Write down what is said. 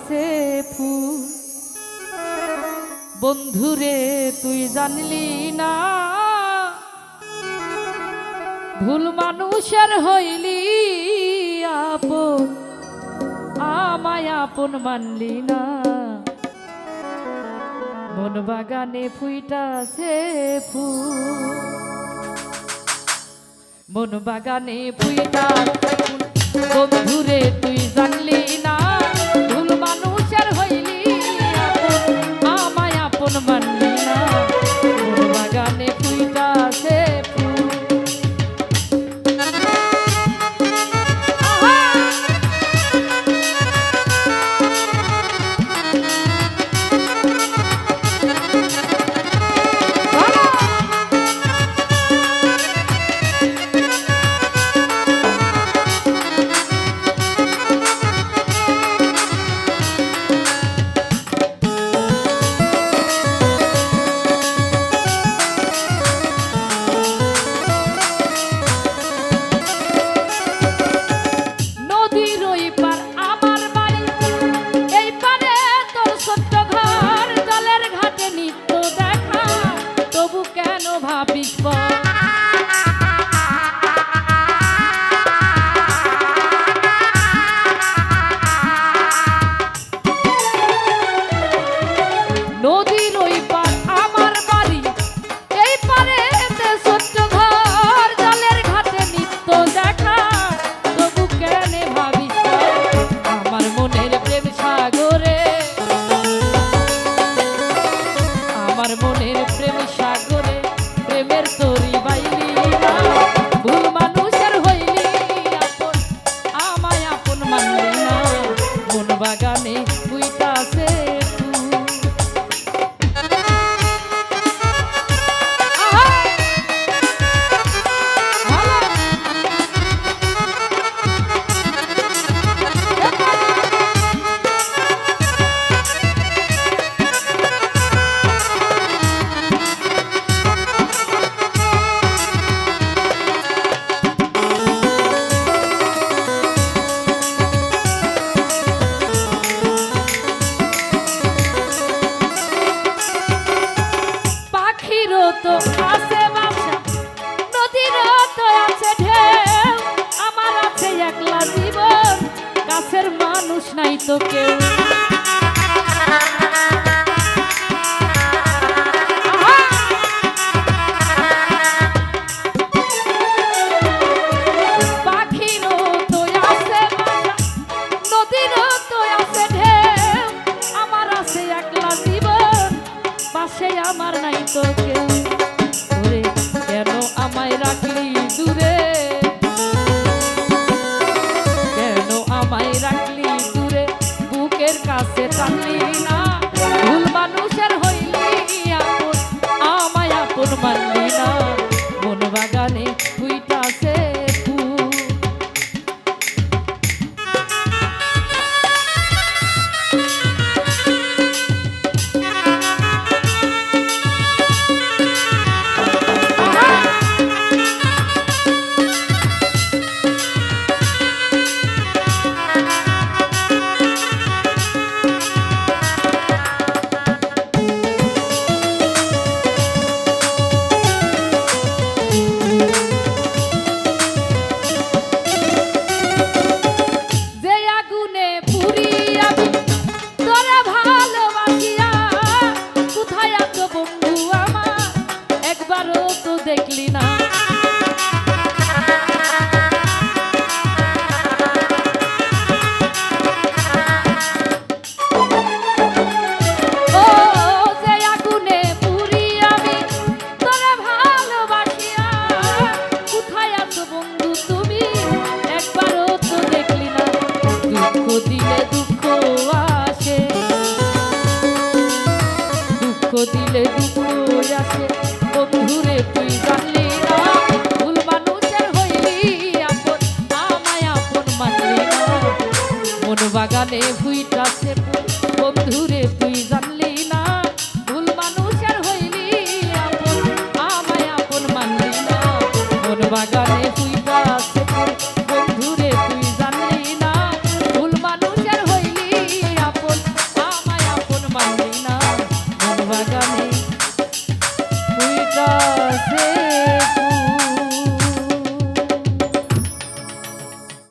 ফুইটাছে ফুল। বন্ধুরে, তুই জানলি না? ভুল মানুষের হইলি আপন, আমায় আপন মানলি না। বন বাগানে ফুইটাছে ফুল। বন বাগানে ফুইটা বন্ধুরে, তুই জানলি না? আমায় মনের প্রেম সাগরে, প্রেমের তরি বাইলি না। মানুষের হইলি আমায় আপন মানলি না। মন বাগানে বুইতাছে ফুল মানুষ নাই তো কেউ। আমার নাই তো কেউ। কেন আমায় রাখলি দূরে? দিলে দুপুর আছে বন্ধুরে, তুই জানলি না, ভুল মানুষের হইলি আপন, আমায় আপন মানলি না। মন বাগানে ভুইটাছে বন্ধুরে, তুই জানলি না, ভুল মানুষের হইলি আপন, আমায় আপন মানলি না। মন বাগানে